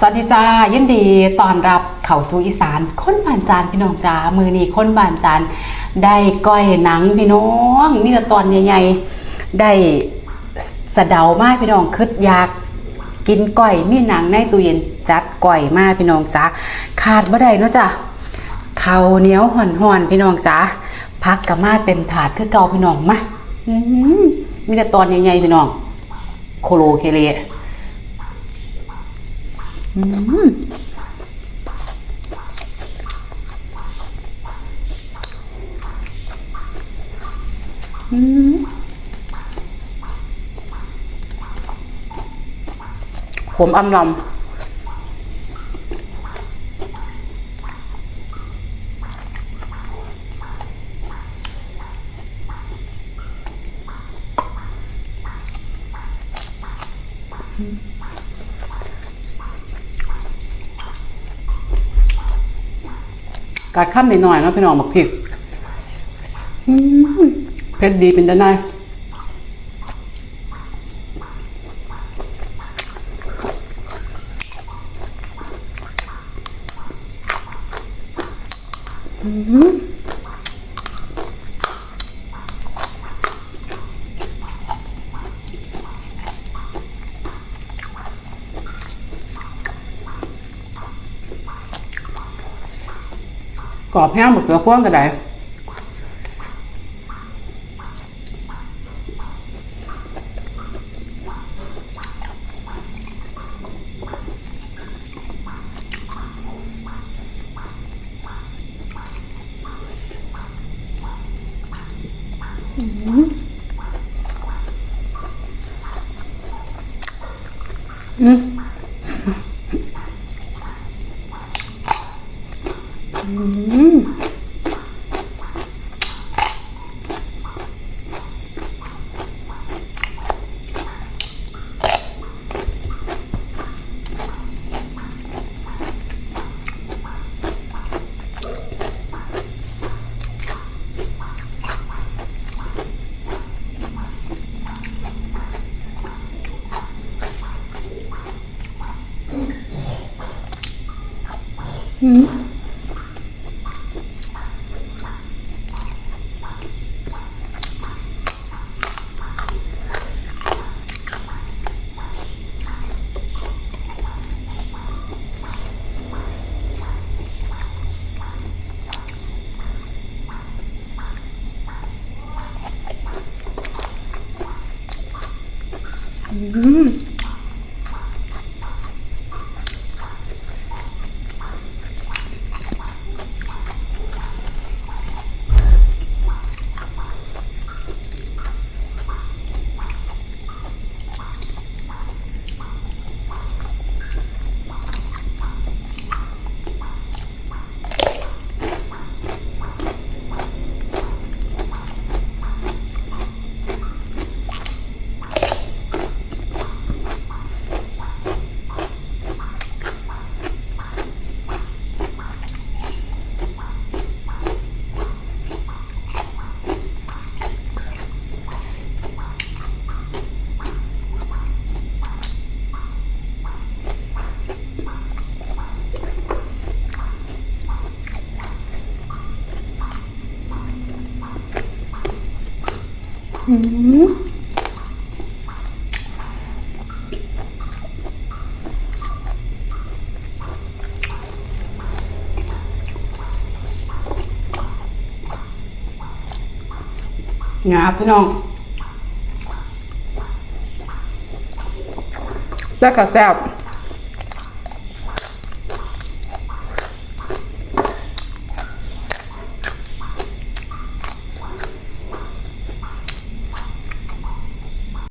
สวัสดีจ้ายินดีต้อนรับเข้าสู่อีสานค้นบานจานพี่น้องจ้ามือนี้คนบานจานได้ก้อยหนังพี่น้องมีแต่ตอนใหญ่ๆได้สะเดามากพี่น้องคึดอยากกินก้อยมีหนังในตู้เย็นจัดก้อยมากพี่น้องจ้าขาดบ่ได้เนาะจ้ะข้าวเหนียวห่อนๆพี่น้องจ้าพักกับมาเต็มถาดคือเก่าพี่น้องมาอื้อหือมีแต่ตอนใหญ่ๆพี่น้องโคโลเคเล ผมอำลำ กัดข้ามหน่อยๆเนาะพี่น้องบอกพริกเพชรดีเป็นตะนาย กรอบแห้งหมดเกลือข้วงก็ได้ uhm. Mm-hmm. 음. งาพี่น้อง แล้วก็แซ่บ